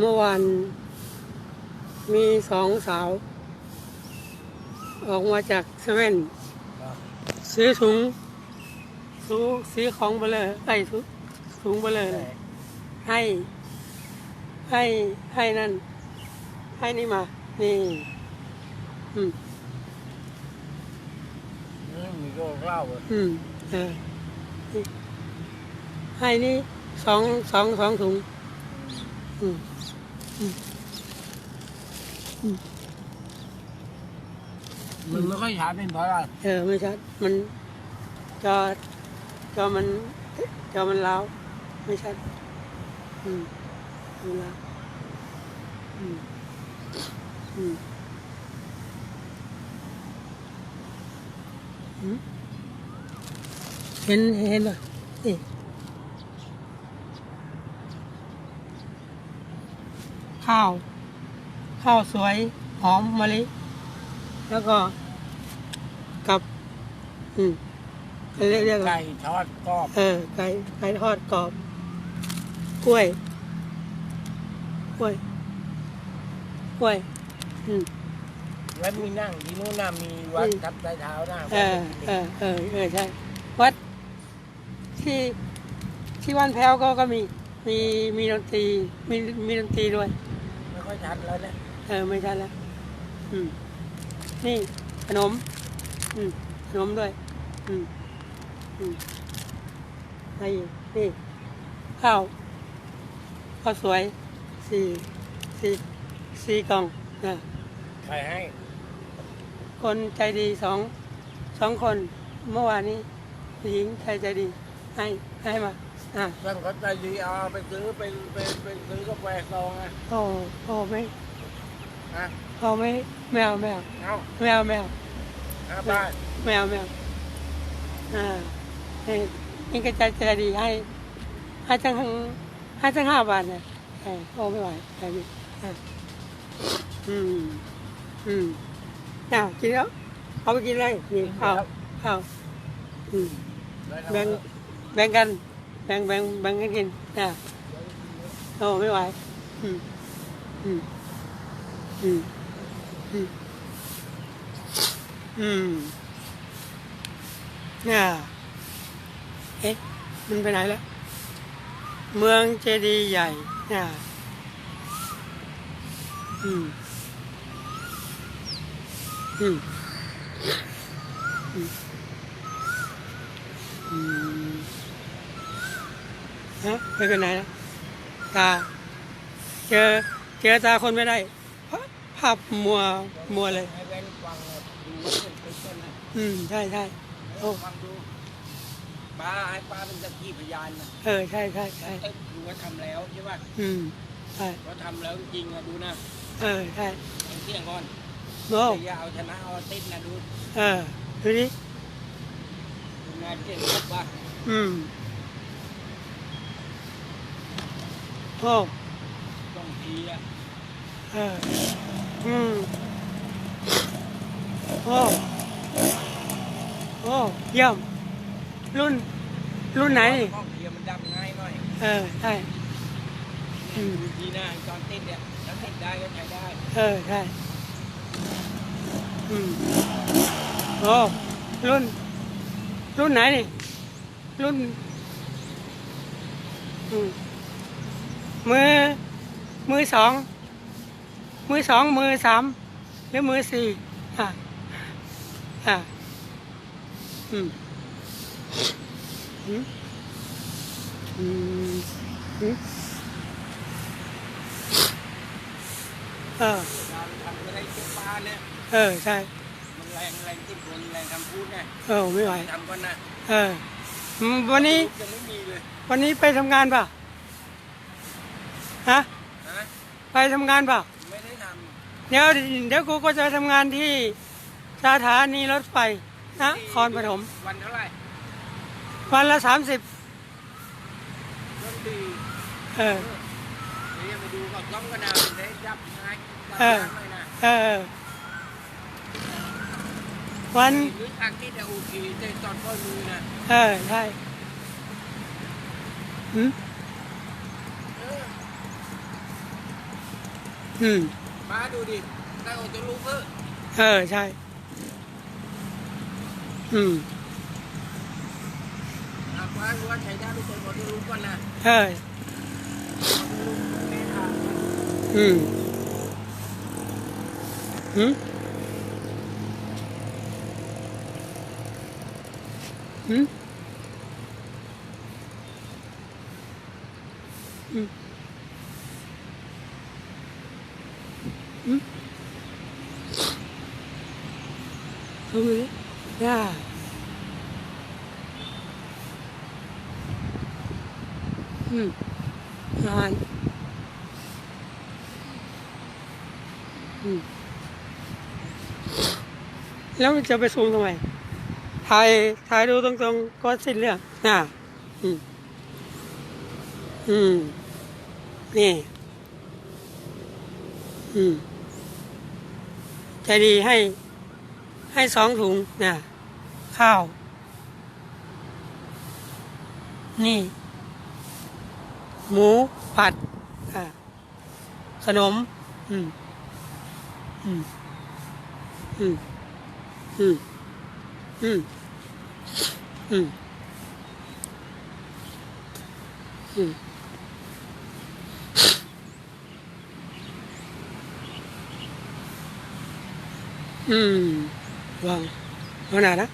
เมื่อวานมีสองสาว ออกมาจากเซเว่นซื้อถุงซื้อซื้อของไปเลยไอ้ถุงถุงไปเลย ให้ ให้ให้นั่น ให้นี่มา นี่ อืมอืมมีโรคเหล้าอะอืมเออนี่ให้นี่สองสองสองถุง อืม มันไม่ค่อยชัดเป็นเพราะอะไรเออไม่ชัด มันจอจอมันจอมันเล้าไม่ชัด อืมมันล้าอืมอืมอืมเห็นเห็นป่ะนี่ ข้าว ข้าวสวยหอมมะลิ แล้วก็กับ อืมเรียกเรียกอะไร ไก่ทอดกรอบ เออไก่ไก่ทอดกรอบ กล้วย กล้วย กล้วย อืม แล้วมีนั่งที่นู้นน่ะมีวัดอืม ทับใต้เท้าน่ะเออเออเออเออใช่ วัดที่ที่วันแพ้วก็ก็มีมีมีดนตรีมีมีดนตรีด้วย ไม่ค่อยชัดแล้วเนี่ยเออไม่ใช่แล้วอืมนี่ขนม อืมขนมด้วย อืมอืมอะไรอีกนี่ ข้าวข้าวสวยสี่สี่สี่กล่องนะใครให้ คนใจดีสองสองคนเมื่อวานนี้ผู้หญิงใจใจดีให้ให้มา อ่าเพื่อนเขาใจดีเอาไปซื้อเป็นเป็นเป็นซื้อกาแฟซองอะโอ้โอ้ไม่ฮะเอาไม่ไม่เอาไม่เอาเอาไม่เอาไม่เอาห้าบาทไม่เอาไม่เอาอ่านี่นี่ก็ใจใจดีให้ให้ทั้งให้ทั้งห้าบาทเนี่ยเออโอ้ไม่ไหวใจดีอะอืมอืมน่ากินแล้วเอาไปกินเลยนี่ข้าวข้าวอืมแบ่งแบ่งกัน แบ่งแบ่งแบ่งกันกินน่ะโอ้ไม่ไหวอืมอืมอืมอืมอืมน่ะเอ๊ะมันไปไหนแล้ว เมืองเจดีย์ใหญ่น่ะอืมอืมอืม อืมฮะไปเป็นไหนแล้วตา เจอเจอตาคนไม่ได้ภาพภาพมัวมัวเลยให้แว่นฟังอะดูว่าเป็นเป็นต้นนะอืมใช่ใช่โอ้ฟังดูป้าให้ป้าเป็นสักขีพยานนะเออใช่ใช่ใช่เอ้ยดูว่าทำแล้วใช่ป่ะอืมใช่ว่าทำแล้วจริงๆอะดูนะเออใช่เอาเที่ยงก่อนโอ้อย่าเอาชนะเอาติดนะดูเออดูดิดูงานเก่งครับว่าอืม โอ้ต้องทีอะเอออืมโอ้โอ้เยี่ยม รุ่น รุ่นไหนนี่ห้องเทียมมันดับง่ายหน่อยเออใช่อืมดูทีหน้าตอนติดเนี่ยถ้าติดได้ก็ใช้ได้เออใช่อืมโอ้รุ่น รุ่นไหนนี่รุ่น อืม มือ มือสอง มือสอง มือสามหรือมือสี่อะอะอืมอืมอืมอืมเออการทำอะไรเก็บปลาเนี่ยเออใช่มันแรงแรงติดคนแรงคำพูดไงเออไม่ไหวทำก่อนนะเอออืมวันนี้จะไม่มีเลยวันนี้ไปทำงานเปล่ะ ฮะฮะไปทำงานเปล่ะไม่ได้ทเดี๋ยวเดี๋ยวกูก็จะไปทำงานที่สถานีรถไฟำนะคอนปฐมวันเท่าไหร่ วันละสามสิบต้นดีเออเดี๋ยวไปดูกับกล้องกระดาษได้จับง่ายจับเออยากหน่อยนะเออวันหรือทางที่จะโอเคแต่ตอนก้อยมือนะเออใช่หืม เออ อืมมาดูดิได้ออกจะรู้เพื่อเออ ใช่ อืมอะฟ้ารู้ว่าใช้ได้ทุกคนขอที่รู้ก่อนนะใช่อืมหืมหืมอืม อืมเอามือย่าอืมนานอืมแล้วจะไปซูมทำไมถ่ายถ่ายดูตรงๆก็สิ้นเรื่องอ่าอืม อืม นี่ อืม ใจดีให้ให้สองถุงน่ะข้าว นี่ หมูผัดอ่าขนม อืม อืม อืม อืม อืม อืม อืม ừ. Vâng. Con nào đó.